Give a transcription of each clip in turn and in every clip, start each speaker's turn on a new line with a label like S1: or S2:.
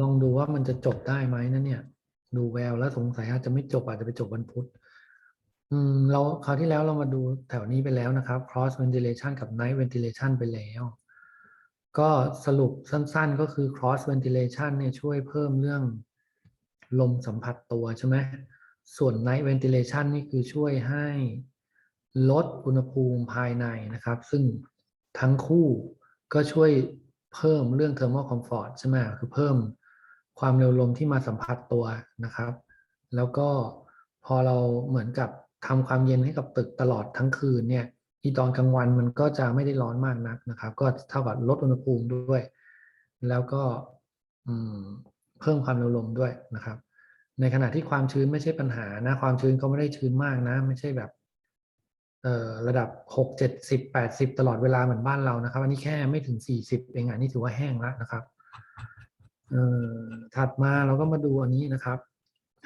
S1: ลองดูว่ามันจะจบได้ไหมนะเนี่ย ดูแววแล้วสงสัยอาจจะไม่จบอาจจะไปจบวันพุธอืมเราคราวที่แล้วเรามาดูแถวนี้ไปแล้วนะครับ cross ventilation กับ night ventilation ไปแล้ว ก็สรุปสั้นๆ ก็คือ cross ventilation เนี่ยช่วยเพิ่มเรื่องลมสัมผัสตัวใช่ไหมส่วน night ventilation นี่คือช่วยให้ลดอุณหภูมิภายในนะครับ ซึ่งทั้งคู่ก็ช่วยเพิ่มเรื่อง thermal comfort ใช่ไหมคือเพิ่ม ความเร็วลมที่มาสัมผัสตัวนะครับ แล้วก็พอเราเหมือนกับทำความเย็นให้กับตึกตลอดทั้งคืนเนี่ยอีตอนกลางวันมันก็จะไม่ได้ร้อนมากนักนะครับ ก็เท่ากับลดอุณหภูมิด้วย แล้วก็อืมเพิ่มความเร็วลมด้วยนะครับ ในขณะที่ความชื้นไม่ใช่ปัญหานะความชื้นก็ไม่ได้ชื้นมากนะ ไม่ใช่แบบระดับหกเจ็ดสิบแปดสิบตลอดเวลาเหมือนบ้านเรานะครับ อันนี้แค่ไม่ถึงสี่สิบเองอันนี้ถือว่าแห้งแล้วนะครับ ถัดมาเราก็มาดูอันนี้นะครับ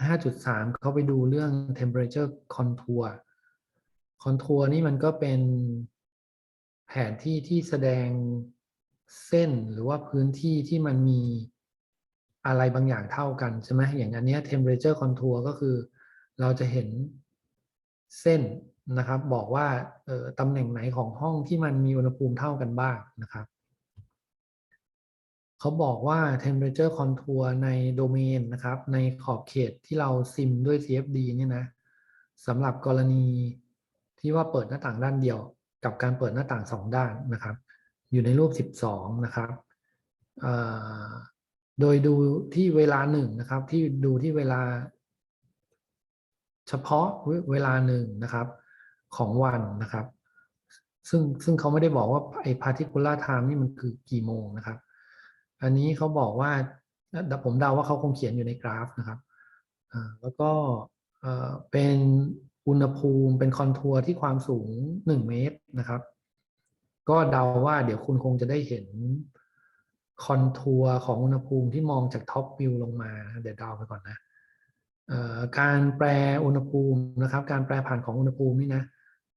S1: 5.3 เขาไปดูเรื่อง temperature contour contour นี่มันก็เป็นแผนที่ที่แสดงเส้นหรือว่าพื้นที่ที่มันมีอะไรบางอย่างเท่ากันใช่ไหมอย่างอันนี้ temperature contour ก็คือเราจะเห็นเส้นนะครับ บอกว่าตำแหน่งไหนของห้องที่มันมีอุณหภูมิเท่ากันบ้างนะครับ เขาบอกว่า temperature contour ในโดเมนนะครับ ในขอบเขตที่เราซิมด้วย CFD เนี่ยนะสำหรับกรณีที่ว่าเปิดหน้าต่างด้านเดียว กับการเปิดหน้าต่างสองด้านนะครับ อยู่ในรูป 12 นะครับโดยดูที่เวลาหนึ่งนะครับ ที่ดูที่เวลา เฉพาะเวลาหนึ่งนะครับ ของวันนะครับ ซึ่งซึ่งเขาไม่ได้บอกว่าไอ้ particular time นี่มันคือกี่โมงนะครับ อันนี้เขาบอกว่าผมเดาว่าเขาคงเขียนอยู่ในกราฟนะครับอ่าแล้วก็เอ่อเป็นอุณหภูมิเป็นคอนทัวร์ที่ความสูง 1 เมตรนะครับ ก็เดาว่าเดี๋ยวคุณคงจะได้เห็นคอนทัวร์ของอุณหภูมิที่มองจากท็อปวิวลงมา เดี๋ยวเดาไปก่อนนะเอ่อการแปลอุณหภูมินะครับ การแปลผ่านของอุณหภูมินี่นะ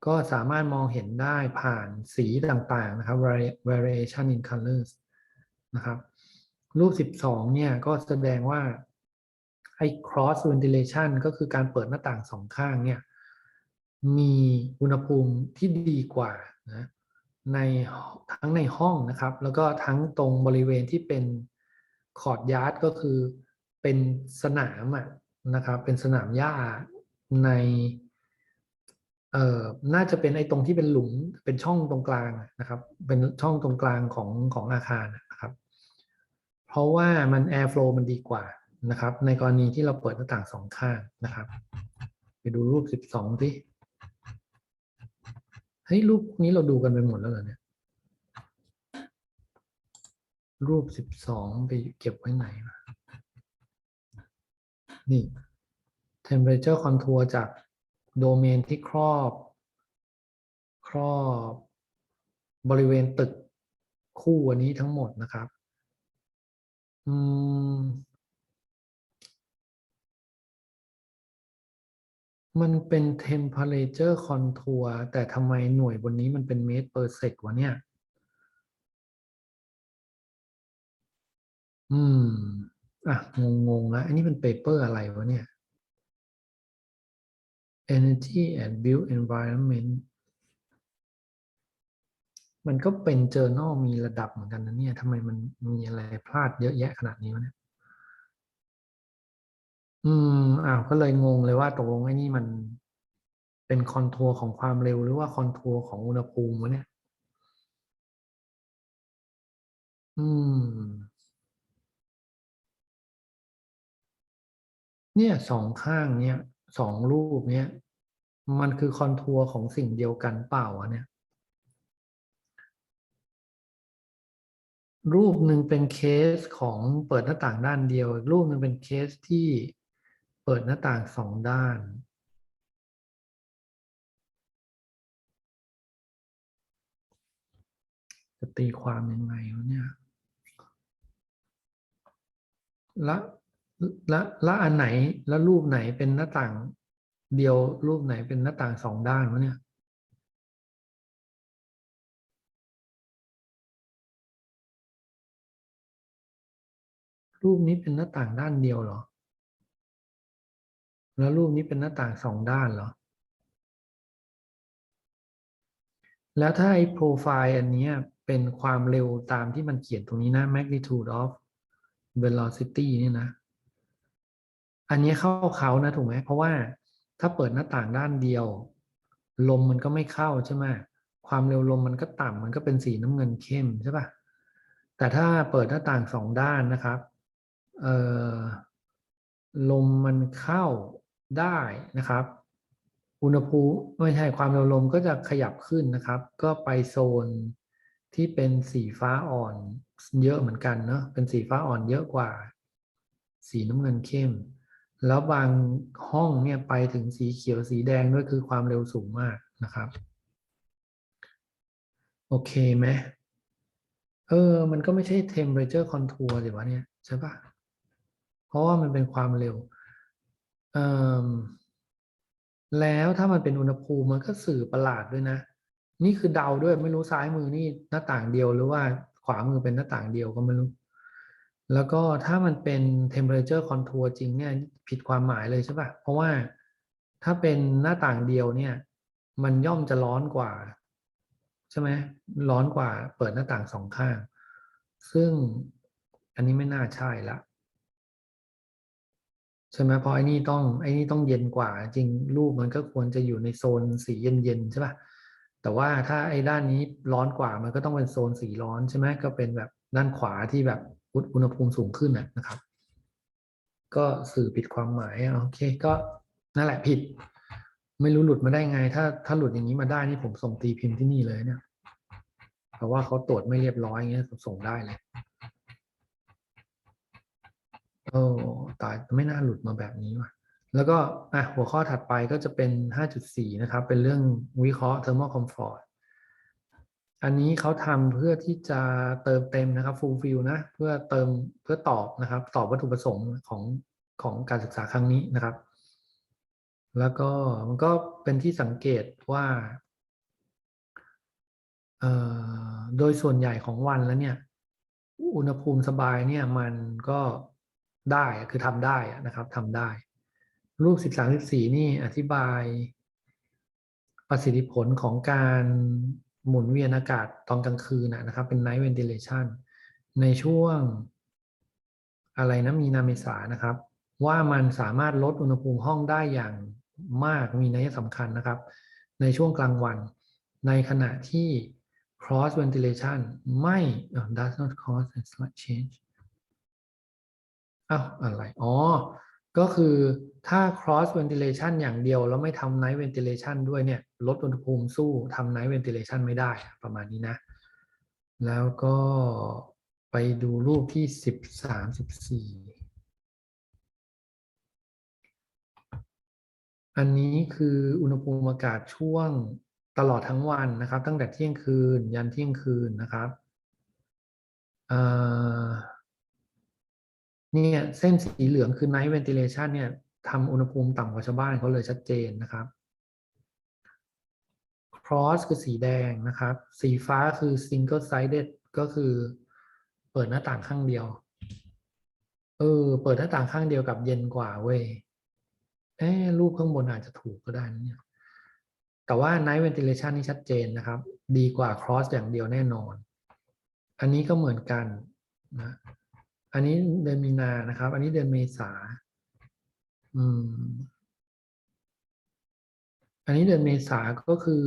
S1: ก็สามารถมองเห็นได้ผ่านสีต่างๆนะครับ variation in colors นะครับ รูป 12 เนี่ยก็แสดงว่าไอ้ cross ventilation ก็คือการเปิดหน้าต่างสองข้างเนี่ยมีอุณหภูมิที่ดีกว่านะในทั้งในห้องนะครับ แล้วก็ทั้งตรงบริเวณที่เป็นคอร์ดยาร์ดก็คือเป็นสนามอะนะครับ เป็นสนามหญ้าในเอ่อน่าจะเป็นไอ้ตรงที่เป็นหลุมเป็นช่องตรงกลางนะครับ เป็นช่องตรงกลางของของอาคารนะ เพราะว่ามัน airflow มันดีกว่านะครับ ในกรณีที่เราเปิดหน้าต่างสองข้างนะครับ ไปดูรูป12สิเฮ้ยรูปนี้เราดูกันไปหมดแล้วเหรอเนี่ยรูป12ไปเก็บไว้ไหนนี่ temperature contour จากโดเมนที่ครอบ ครอบบริเวณตึกคู่อันนี้ทั้งหมดนะครับ อืม มันเป็น temperature contour แต่ทำไมหน่วยบนนี้มันเป็นเมตร per sec วะเนี่ย อืม อะ งงๆแล้วอันนี้เป็นเปเปอร์อะไรวะเนี่ย energy and built environment มันก็เป็น journal มีระดับเหมือนกันนะเนี่ยทำไมมันมีอะไรพลาดเยอะแยะขนาดนี้วะเนี่ย อืมอ้าวก็เลยงงเลยว่าตกลงไอ้นี่มันเป็นคอนทัวร์ของความเร็วหรือว่าคอนทัวร์ของอุณหภูมิวะเนี่ย อืม เนี่ยสองข้างเนี่ยสองรูปเนี่ย มันคือคอนทัวร์ของสิ่งเดียวกันเปล่าวะเนี่ย รูปหนึ่งเป็นเคสของเปิดหน้าต่างด้านเดียว รูปหนึ่งเป็นเคสที่เปิดหน้าต่างสองด้าน จะตีความยังไงวะเนี่ยละละละอันไหน แล้วรูปไหนเป็นหน้าต่างเดียวรูปไหนเป็นหน้าต่างสองด้านวะเนี่ย รูปนี้เป็นหน้าต่างด้านเดียวเหรอ แล้วรูปนี้เป็นหน้าต่างสองด้านเหรอ แล้วถ้าไอ้โปรไฟล์อันนี้เป็นความเร็วตามที่มันเขียนตรงนี้นะ magnitude of velocity เนี่ยนะ อันนี้เข้าเขานะถูกไหม เพราะว่าถ้าเปิดหน้าต่างด้านเดียว ลมมันก็ไม่เข้าใช่ไหมความเร็วลมมันก็ต่ำมันก็เป็นสีน้ำเงินเข้มใช่ปะแต่ถ้าเปิดหน้าต่างสองด้านนะครับ ลมมันเข้าได้นะครับ อุณหภูมิไม่ใช่ความเร็วลมก็จะขยับขึ้นนะครับ ก็ไปโซนที่เป็นสีฟ้าอ่อนเยอะเหมือนกันเนาะเป็นสีฟ้าอ่อนเยอะกว่า สีน้ำเงินเข้ม แล้วบางห้องเนี่ยไปถึงสีเขียวสีแดงด้วยคือความเร็วสูงมากนะครับ โอเคไหมเออ มันก็ไม่ใช่ temperature contour สิวะเนี่ย ใช่ปะ เพราะว่ามันเป็นความเร็ว แล้วถ้ามันเป็นอุณหภูมิมันก็สื่อประหลาดด้วยนะ นี่คือเดาด้วยไม่รู้ซ้ายมือนี่หน้าต่างเดียวหรือว่าขวามือเป็นหน้าต่างเดียวก็ไม่รู้ แล้วก็ถ้ามันเป็น temperature contour จริงเนี่ยผิดความหมายเลยใช่ป่ะ เพราะว่าถ้าเป็นหน้าต่างเดียวเนี่ย มันย่อมจะร้อนกว่า ใช่ไหมร้อนกว่าเปิดหน้าต่างสองข้าง ซึ่งอันนี้ไม่น่าใช่ละ ใช่ไหมเพราะไอ้นี่ต้องไอ้นี่ต้องเย็นกว่า จริงรูปมันก็ควรจะอยู่ในโซนสีเย็นๆใช่ป่ะแต่ว่าถ้าไอ้ด้านนี้ร้อนกว่ามันก็ต้องเป็นโซนสีร้อนใช่ไหมก็เป็นแบบด้านขวาที่แบบอุณหภูมิสูงขึ้นนะครับ ก็สื่อผิดความหมายโอเคก็นั่นแหละผิด ไม่รู้หลุดมาได้ไง ถ้าถ้าหลุดอย่างนี้มาได้นี่ผมส่งตีพิมพ์ที่นี่เลยเนี่ย เพราะว่าเขาตรวจไม่เรียบร้อยอย่างเงี้ยส่งได้เลย โอ้ตายไม่น่าหลุดมาแบบนี้ว่ะ แล้วก็อะหัวข้อถัดไปก็จะเป็น 5.4 นะครับ เป็นเรื่องวิเคราะห์ thermal comfort อันนี้เขาทำเพื่อที่จะเติมเต็มนะครับ fulfill นะ เพื่อเติมเพื่อตอบนะครับ ตอบวัตถุประสงค์ของของการศึกษาครั้งนี้นะครับ แล้วก็มันก็เป็นที่สังเกตว่าโดยส่วนใหญ่ของวันแล้วเนี่ย อุณหภูมิสบายเนี่ยมันก็ ได้คือทำได้นะครับทำได้ รูป13 14นี่อธิบาย ประสิทธิผลของการหมุนเวียนอากาศตอนกลางคืนนะครับ เป็น night ventilation ในช่วง อะไรนะมีนาเมษานะครับ ว่ามันสามารถลดอุณหภูมิห้องได้อย่างมากมีนัยสำคัญนะครับ ในช่วงกลางวัน ในขณะที่ cross ventilation ไม่ does not cause a slight change อ้าวอะไร อ๋อ ก็คือถ้า cross ventilation อย่างเดียวแล้วไม่ทำ night ventilation ด้วยเนี่ย ลดอุณหภูมิสู้ทำ night ventilation ไม่ได้ประมาณนี้นะ แล้วก็ไปดูรูปที่สิบสามสิบสี่อันนี้คืออุณหภูมิอากาศช่วงตลอดทั้งวันนะครับ ตั้งแต่เที่ยงคืน ยันเที่ยงคืนนะครับ เนี่ยเส้นสีเหลืองคือ night ventilation เนี่ยทำอุณหภูมิต่ำกว่าชาวบ้านเขาเลยชัดเจนนะครับ cross คือสีแดงนะครับ สีฟ้าคือ single sided ก็คือเปิดหน้าต่างข้างเดียว เออ เปิดหน้าต่างข้างเดียวกับเย็นกว่าเว้ยเอ้รูปข้างบนอาจจะถูกก็ได้นะเนี่ยแต่ว่า night ventilation นี่ชัดเจนนะครับ ดีกว่า cross อย่างเดียวแน่นอน อันนี้ก็เหมือนกันนะ อันนี้เดือนมีนานะครับ อันนี้เดือนเมษาอืม อันนี้เดือนเมษาก็คือ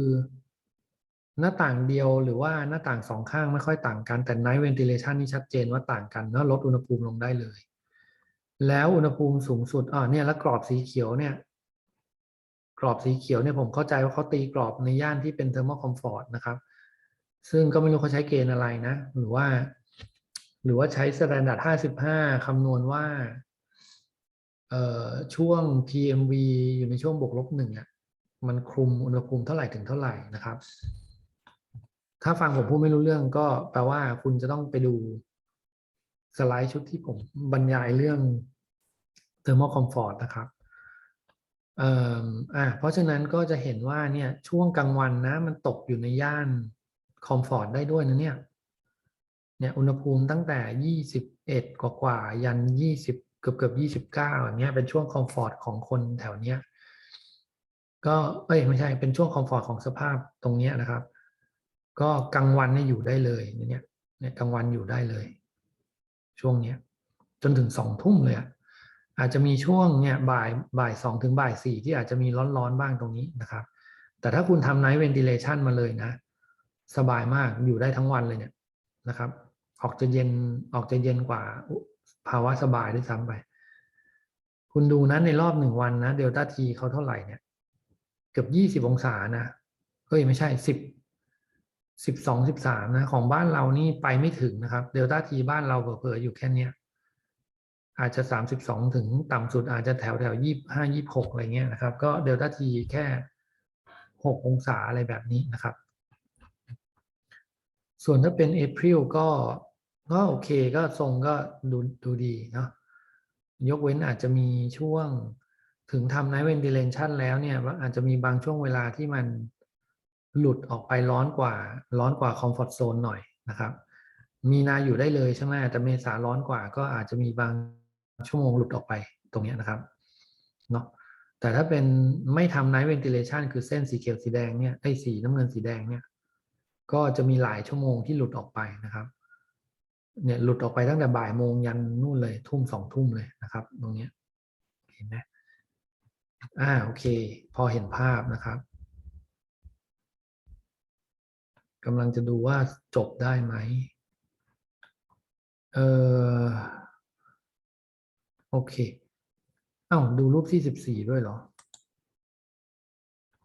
S1: หน้าต่างเดียวหรือว่าหน้าต่างสองข้างไม่ค่อยต่างกัน แต่ night ventilation นี่ชัดเจนว่าต่างกันแล้วลดอุณหภูมิลงได้เลย แล้วอุณหภูมิสูงสุดอ่าเนี่ยแล้วกรอบสีเขียวเนี่ยกรอบสีเขียวเนี่ยผมเข้าใจว่าเขาตีกรอบในย่านที่เป็น thermal comfort นะครับ ซึ่งก็ไม่รู้เขาใช้เกณฑ์อะไรนะ หรือว่า หรือว่าใช้ standard 55 คำนวณว่าช่วง PMV อยู่ในช่วงบวกลบหนึ่งอะมันคลุมอุณหภูมิเท่าไหร่ถึงเท่าไหร่นะครับ ถ้าฟังผมพูดไม่รู้เรื่องก็แปลว่าคุณจะต้องไปดูสไลด์ชุดที่ผมบรรยายเรื่อง thermal comfort นะครับเอ่ออ่าเพราะฉะนั้นก็จะเห็นว่าเนี่ยช่วงกลางวันนะมันตกอยู่ในย่านคอมฟอร์ตได้ด้วยนะเนี่ย เนี่ยอุณหภูมิตั้งแต่ยี่สิบเอ็ดกว่ากว่ายันยี่สิบเกือบเกือบยี่สิบเก้าอย่างเงี้ยเป็นช่วงคอมฟอร์ตของคนแถวเนี้ยก็เอ้ยไม่ใช่เป็นช่วงคอมฟอร์ตของสภาพตรงเนี้ยนะครับ ก็กลางวันเนี่ยอยู่ได้เลยเนี่ยเนี่ยกลางวันอยู่ได้เลย ช่วงเนี้ยจนถึงสองทุ่มเลยอะอาจจะมีช่วงเนี่ยบ่ายบ่ายสองถึงบ่ายสี่ที่อาจจะมีร้อนๆบ้างตรงนี้นะครับ แต่ถ้าคุณทำ night ventilation มาเลยนะ สบายมากอยู่ได้ทั้งวันเลยเนี่ยนะครับ ออกจะเย็นออกจะเย็นกว่าภาวะสบายด้วยซ้ำไป คุณดูนะในรอบหนึ่งวันนะเดลต้าทีเขาเท่าไหร่เนี่ย เกือบยี่สิบองศานะเฮ้ยไม่ใช่สิบสิบสองสิบสามนะ ของบ้านเรานี่ไปไม่ถึงนะครับเดลต้าทีบ้านเราเผลอๆอยู่แค่เนี้ยอาจจะสามสิบสองถึงต่ำสุดอาจจะแถวแถวยี่ห้ายี่หกอะไรเงี้ยนะครับ ก็เดลต้าทีแค่หกองศาอะไรแบบนี้นะครับ ส่วนถ้าเป็น April ก็ ก็โอเคก็ทรงก็ดูดูดีเนาะยกเว้นอาจจะมีช่วงถึงทำ night ventilation แล้วเนี่ยว่าอาจจะมีบางช่วงเวลาที่มันหลุดออกไปร้อนกว่า ร้อนกว่า comfort zone หน่อยนะครับ มีนาอยู่ได้เลยใช่ไหมแต่เมษาร้อนกว่า ก็อาจจะมีบางชั่วโมงหลุดออกไปตรงเนี้ยนะครับเนาะแต่ถ้าเป็นไม่ทำ night ventilation คือเส้นสีเขียวสีแดงเนี่ยไอ้สีน้ำเงินสีแดงเนี่ย ก็จะมีหลายชั่วโมงที่หลุดออกไปนะครับ เนี่ยหลุดออกไปตั้งแต่บ่ายโมงยันนู่นเลยทุ่มสองทุ่มเลยนะครับ ตรงเนี้ยเห็นไหมอ่าโอเค พอเห็นภาพนะครับกำลังจะดูว่าจบได้ไหมเออโอเคอ้าวดูรูปที่สิบสี่ด้วยเหรอ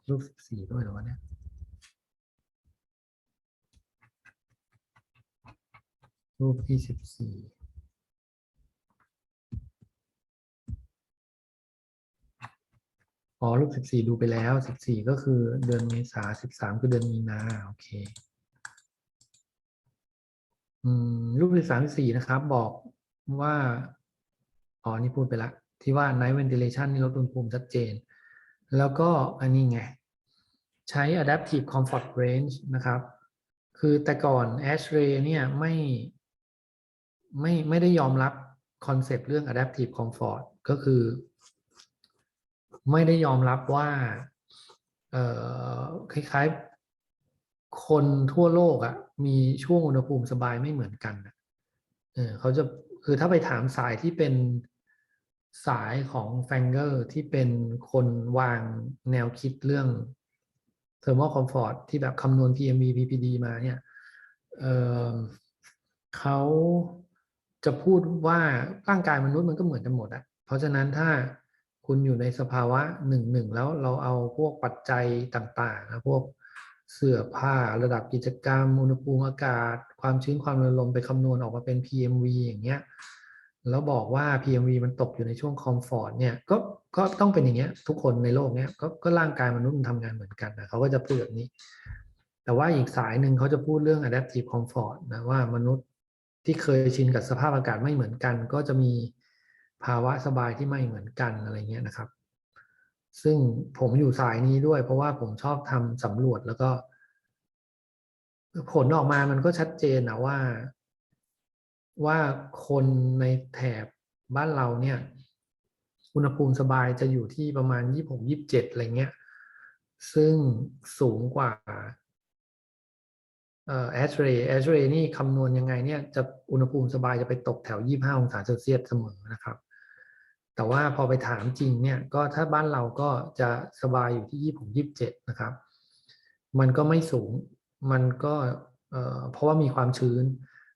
S1: รูปสิบสี่ด้วยเหรอวะเนี่ย รูปที่สิบสี่อ๋อรูปสิบสี่ดูไปแล้วสิบสี่ก็คือเดือนเมษาสิบสามคือเดือนมีนาโอเคอืมรูปที่สามสี่นะครับ บอกว่าอ๋อนี่พูดไปละ ที่ว่า night ventilation นี่ลดอุณหภูมิชัดเจน แล้วก็อันนี้ไง ใช้ adaptive comfort range นะครับ คือแต่ก่อน ASHRAE เนี่ยไม่ ไม่ไม่ได้ยอมรับคอนเซปต์เรื่อง adaptive comfort ก็คือ ไม่ได้ยอมรับว่าคล้ายๆ คนทั่วโลกอะ่ะ มีช่วงอุณหภูมิสบายไม่เหมือนกันเออเขาจะคือถ้าไปถามสายที่เป็นสายของแฟงเกอร์ที่เป็นคนวางแนวคิดเรื่อง thermal comfort ที่แบบคำนวณ PMV PPD มาเนี่ยเเขา จะพูดว่าร่างกายมนุษย์มันก็เหมือนกันหมดอะเพราะฉะนั้นถ้าคุณอยู่ในสภาวะหนึ่งหนึ่งแล้วเราเอาพวกปัจจัยต่างๆนะพวกเสื้อผ้าระดับกิจกรรมอุณหภูมิอากาศ ความชื้นความเร็วลมไปคำนวณออกมาเป็น PMV อย่างเงี้ยแล้วบอกว่า PMV มันตกอยู่ในช่วงคอมฟอร์ตเนี่ยก็ก็ต้องเป็นอย่างเงี้ยทุกคนในโลกเนี้ยก็ก็ร่างกายมนุษย์มันทำงานเหมือนกันนะเขาก็จะพูดแบบนี้ แต่ว่าอีกสายหนึ่งเขาจะพูดเรื่อง adaptive comfort นะว่ามนุษย์ ที่เคยชินกับสภาพอากาศไม่เหมือนกัน ก็จะมีภาวะสบายที่ไม่เหมือนกันอะไรเงี้ยนะครับ ซึ่งผมอยู่สายนี้ด้วย เพราะว่าผมชอบทำสำรวจแล้วก็ ผลออกมามันก็ชัดเจนนะว่า ว่าคนในแถบบ้านเราเนี่ย อุณหภูมิสบายจะอยู่ที่ประมาณยี่หกยี่บเจ็ดอะไรเงี้ย ซึ่งสูงกว่า แอชเรย์แอชเรย์นี่คำนวณยังไงเนี่ยจะอุณหภูมิสบายจะไปตกแถว 25 องศาเซลเซียสเสมอนะครับ แต่ว่าพอไปถามจริงเนี่ยก็ถ้าบ้านเราก็จะสบายอยู่ที่ 26 27 นะครับ มันก็ไม่สูงมันก็เอ่อเพราะว่ามีความชื้น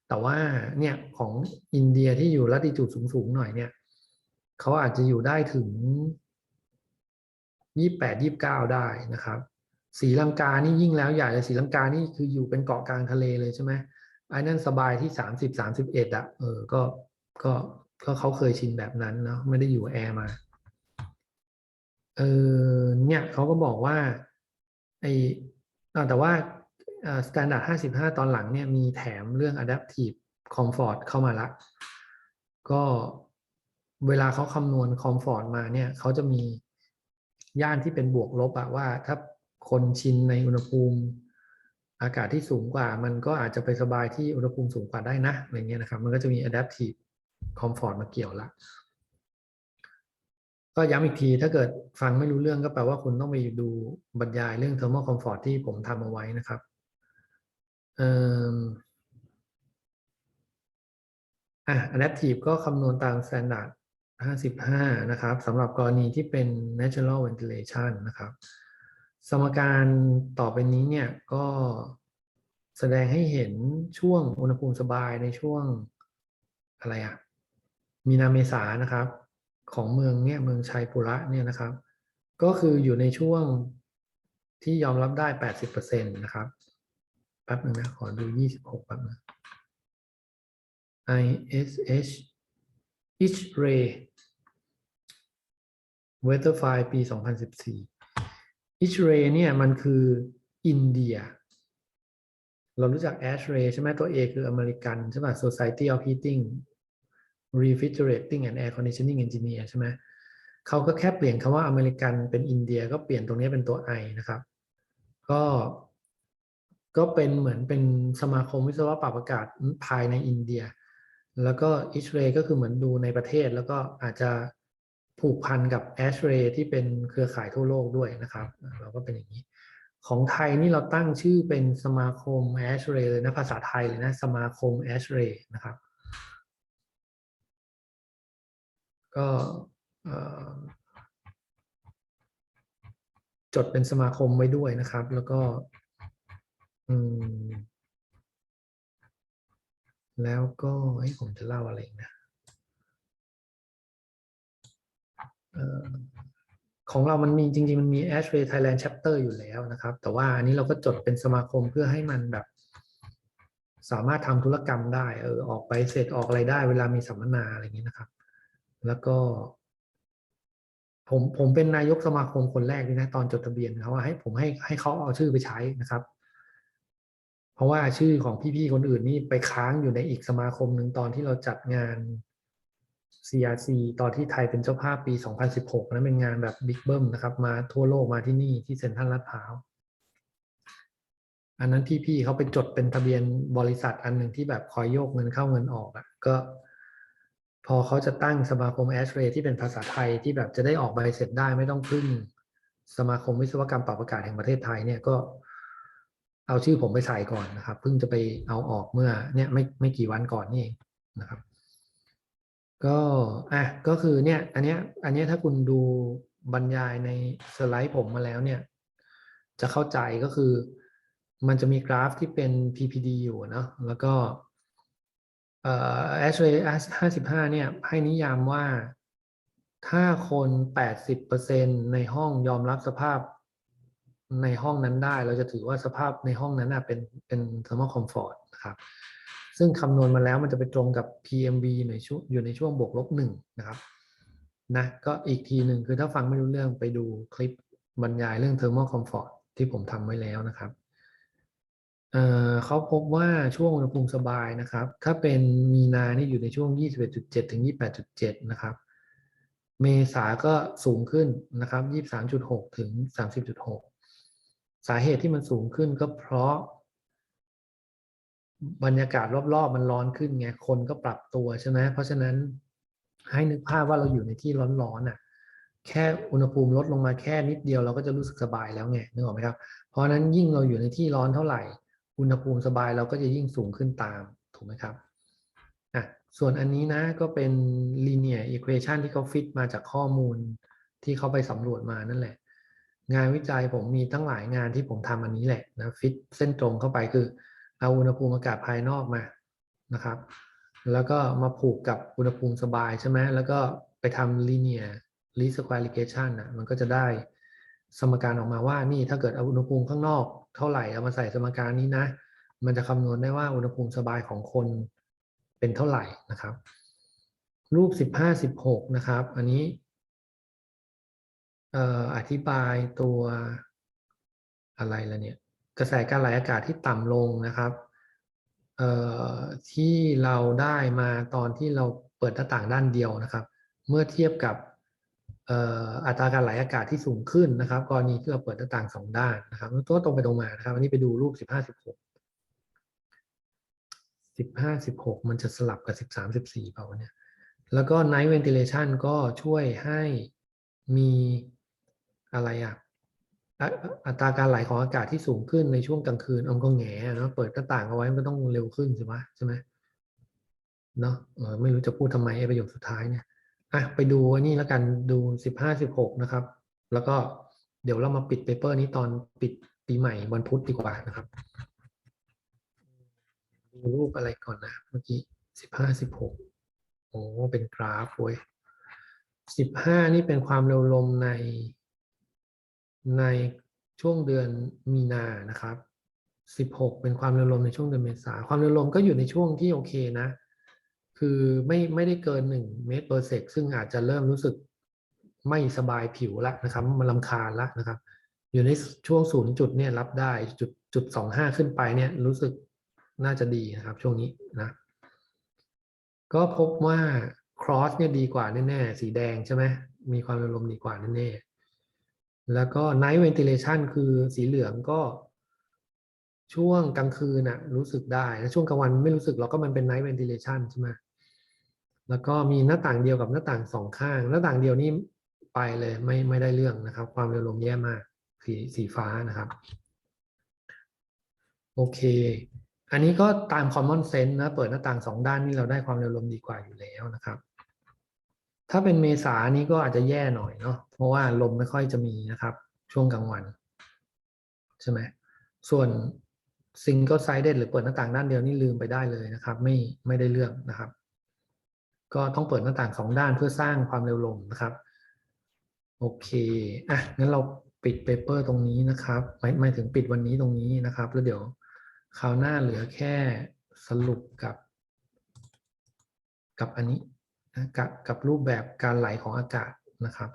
S1: แต่ว่าเนี่ยของอินเดียที่อยู่ลัติจูดสูงๆหน่อยเนี่ยเขาอาจจะอยู่ได้ถึง 28 29 ได้นะครับ สีลังกานี่ยิ่งแล้วใหญ่เลยสีลังกานี่คืออยู่เป็นเกาะกลางทะเลเลยใช่ไหมไอ้นั่นสบายที่สามสิบสามสิบเอ็ดอะเออก็ก็ก็เขาเคยชินแบบนั้นเนาะไม่ได้อยู่แอร์มาเออเนี่ยเขาก็บอกว่าไอแต่ว่าสแตนดาร์ดห้าสิบห้าตอนหลังเนี่ยมีแถมเรื่อง adaptive comfort เข้ามาละ ก็เวลาเขาคำนวณ comfort มาเนี่ยเขาจะมีย่านที่เป็นบวกลบอะว่าถ้า คนชินในอุณหภูมิ อากาศที่สูงกว่า มันก็อาจจะไปสบายที่อุณหภูมิสูงกว่าได้นะอะไรเงี้ยนะครับ มันก็จะมี adaptive comfort มาเกี่ยวละก็ย้ำอีกทีถ้าเกิดฟังไม่รู้เรื่องก็แปลว่าคุณต้องไปดูบรรยายเรื่อง thermal comfort ที่ผมทำเอาไว้นะครับอ่ออะ adaptive ก็คำนวณตาม standard 55 นะครับสำหรับกรณีที่เป็น natural ventilation นะครับ สมการต่อไปนี้เนี่ยก็แสดงให้เห็นช่วงอุณหภูมิสบายในช่วงอะไรอะมีนาเมษานะครับ ของเมืองเนี่ยเมืองชัยปุระเนี่ยนะครับ ก็คืออยู่ในช่วงที่ยอมรับได้ 80%นะครับแป๊บหนึ่งนะ ขอดู 26แป๊บนึง ISH Each Ray Weather File ปี 2014 Each Ray เนี่ยมันคืออินเดีย เรารู้จัก Ash Ray ใช่ไหมตัว A คืออเมริกันใช่ไหม Society of Heating Refrigerating and Air Conditioning Engineer ใช่ไหมเขาก็แค่เปลี่ยนคำว่าอเมริกันเป็นอินเดียก็เปลี่ยนตรงนี้เป็นตัว I นะครับ ก็ก็เป็นเหมือนเป็นสมาคมวิศวะปรับอากาศภายในอินเดีย แล้วก็ Each Ray ก็คือเหมือนดูในประเทศแล้วก็อาจจะ ผูกพันกับ Ash Ray ที่เป็นเครือข่ายทั่วโลกด้วยนะครับ เราก็เป็นอย่างนี้ ของไทยนี่เราตั้งชื่อเป็นสมาคม Ash Ray เลยนะภาษาไทยเลยนะสมาคม Ash Ray นะครับ ก็จดเป็นสมาคมไว้ด้วยนะครับ แล้วก็แล้วก็ผมจะเล่าอะไรนะ ของเรามันมีจริง ๆ มันมี Ashray Thailand Chapter อยู่แล้วนะครับ แต่ว่าอันนี้เราก็จดเป็นสมาคมเพื่อให้มันแบบ สามารถทำธุรกรรมได้เออออกไปเสร็จออกอะไรได้ เวลามีสัมมนาอะไรอย่างนี้นะครับ แล้วก็ ผมผมเป็นนายกสมาคมคนแรกเลยนะตอนจดทะเบียนเขาว่าให้ผมให้ให้เขาเอาชื่อไปใช้นะครับ เพราะว่าชื่อของพี่ๆคนอื่นนี่ไปค้างอยู่ในอีกสมาคมหนึ่งตอนที่เราจัดงาน CRC ตอนที่ไทยเป็นเจ้าภาพปี 2016 นั้นเป็นงานแบบบิ๊กเบิ้มนะครับ มาทั่วโลกมาที่นี่ที่เซ็นทรัลลาดพร้าว อันนั้นพี่ๆเขาไปจดเป็นทะเบียนบริษัทอันหนึ่งที่แบบคอยโยกเงินเข้าเงินออกอะ่ะ ก็ พอเขาจะตั้งสมาคมแอชเรที่เป็นภาษาไทยที่แบบจะได้ออกใบเสร็จได้ไม่ต้องพึ่ง สมาคมวิศวกรรมปรับอากาศแห่งประเทศไทยเนี่ยก็ เอาชื่อผมไปใส่ก่อนนะครับเพิ่งจะไปเอาออกเมื่อเนี่ยไม่ไม่กี่วันก่อนนี่เองนะครับ ก็อะก็คือเนี่ยอันเนี้ยอันเนี้ยถ้าคุณดูบรรยายในสไลด์ผมมาแล้วเนี่ย จะเข้าใจก็คือ มันจะมีกราฟที่เป็น PPD อยู่เนาะแล้วก็เอ่อ H ray 55เนี่ยให้นิยามว่าถ้าคน 80%ในห้องยอมรับสภาพในห้องนั้นได้ เราจะถือว่าสภาพในห้องนั้นเป็นเป็น thermal comfort นะครับ ซึ่งคำนวณมาแล้วมันจะไปตรงกับ PMV ในช่วงอยู่ในช่วงบวกลบหนึ่งนะครับนะก็อีกทีหนึ่งคือถ้าฟังไม่รู้เรื่องไปดูคลิปบรรยายเรื่อง thermal comfort ที่ผมทำไว้แล้วนะครับเเขาพบว่าช่วงอุณหภูมิสบายนะครับ ถ้าเป็นมีนานี่อยู่ในช่วง 21.7 ถึง 28.7 นะครับ เมษาก็สูงขึ้นนะครับ 23.6 ถึง 30.6 สาเหตุที่มันสูงขึ้นก็เพราะ บรรยากาศรอบๆ มันร้อนขึ้นไงคนก็ปรับตัวใช่ไหมเพราะฉะนั้นให้นึกภาพว่าเราอยู่ในที่ร้อนๆอะแค่อุณหภูมิลดลงมาแค่นิดเดียวเราก็จะรู้สึกสบายแล้วไงนึกออกไหมครับ เพราะนั้นยิ่งเราอยู่ในที่ร้อนเท่าไหร่ อุณหภูมิสบายเราก็จะยิ่งสูงขึ้นตามถูกไหมครับอะส่วนอันนี้นะก็เป็น linear equation ที่เขาฟิตมาจากข้อมูลที่เขาไปสำรวจมานั่นแหละ งานวิจัยผมมีทั้งหลายงานที่ผมทำอันนี้แหละนะฟิตเส้นตรงเข้าไปคือ เอาอุณหภูมิอากาศภายนอกมานะครับ แล้วก็มาผูกกับอุณหภูมิสบายใช่ไหมแล้วก็ไปทำ linear least square regression นะมันก็จะได้สมการออกมาว่านี่ถ้าเกิดเอาอุณหภูมิข้างนอกเท่าไหร่เอามาใส่สมการนี้นะ มันจะคำนวณได้ว่าอุณหภูมิสบายของคนเป็นเท่าไหร่นะครับ รูป 15 16 นะครับ อันนี้อธิบายตัวอะไรละเนี่ย กระแสการไหลอากาศที่ต่ำลงนะครับที่เราได้มาตอนที่เราเปิดหน้าต่างด้านเดียวนะครับ เมื่อเทียบกับอัตราการไหลอากาศที่สูงขึ้นนะครับ กรณีที่เราเปิดหน้าต่างสองด้านนะครับตัวตรงไปตรงมานะครับ อันนี้ไปดูรูปสิบห้าสิบหกสิบห้าสิบหกมันจะสลับกับสิบสามสิบสี่เปล่าเนี่ย แล้วก็ night ventilation ก็ช่วยให้มีอะไรอะ อัตราการไหลของอากาศที่สูงขึ้นในช่วงกลางคืนเอาก็แหงเนาะเปิดหน้าต่างเอาไว้มันต้องเร็วขึ้นใช่ไหมใช่ไหมเนาะเออไม่รู้จะพูดทำไมไอ้ประโยคสุดท้ายเนี่ยอะไปดูอันนี้แล้วกันดูสิบห้าสิบหกนะครับ แล้วก็เดี๋ยวเรามาปิดเปเปอร์นี้ตอนปิดปีใหม่วันพุธดีกว่านะครับดูรูปอะไรก่อนนะเมื่อกี้สิบห้าสิบหกโอ้เป็นกราฟเว้ยสิบห้านี่เป็นความเร็วลมใน ในช่วงเดือนมีนานะครับสิบหกเป็นความเร็วลมในช่วงเดือนเมษาความเร็วลมก็อยู่ในช่วงที่โอเคนะ คือไม่ไม่ได้เกินหนึ่งเมตรเปอร์เซกซึ่งอาจจะเริ่มรู้สึกไม่สบายผิวละนะครับ มันลำคาญละนะครับ อยู่ในช่วงศูนย์จุดเนี่ยรับได้จุดจุดสองห้าขึ้นไปเนี่ยรู้สึกน่าจะดีนะครับ ช่วงนี้นะ ก็พบว่า cross เนี่ยดีกว่าแน่ๆ สีแดงใช่ไหมมีความเร็วลมดีกว่าแน่ๆ แล้วก็ night ventilation คือสีเหลืองก็ ช่วงกลางคืนน่ะรู้สึกได้แล้วช่วงกลางวันไม่รู้สึกหรอกก็มันเป็น night ventilation ใช่ไหมแล้วก็มีหน้าต่างเดียวกับหน้าต่างสองข้าง หน้าต่างเดียวนี่ไปเลยไม่ไม่ได้เรื่องนะครับ ความเร็วลมแย่มากสีสีฟ้านะครับ โอเค อันนี้ก็ตาม common sense นะ เปิดหน้าต่างสองด้านนี่เราได้ความเร็วลมดีกว่าอยู่แล้วนะครับ ถ้าเป็นเมษานี้ก็อาจจะแย่หน่อยเนาะเพราะว่าลมไม่ค่อยจะมีนะครับ ช่วงกลางวัน ใช่ไหมส่วน single sided หรือเปิดหน้าต่างด้านเดียวนี่ลืมไปได้เลยนะครับ ไม่ไม่ได้เรื่องนะครับ ก็ต้องเปิดหน้าต่างสองด้านเพื่อสร้างความเร็วลมนะครับโอเคอะงั้นเราปิดเปเปอร์ตรงนี้นะครับหมายหมายถึงปิดวันนี้ตรงนี้นะครับ แล้วเดี๋ยวคราวหน้าเหลือแค่สรุปกับ กับอันนี้ กับกับรูปแบบการไหลของอากาศนะครับ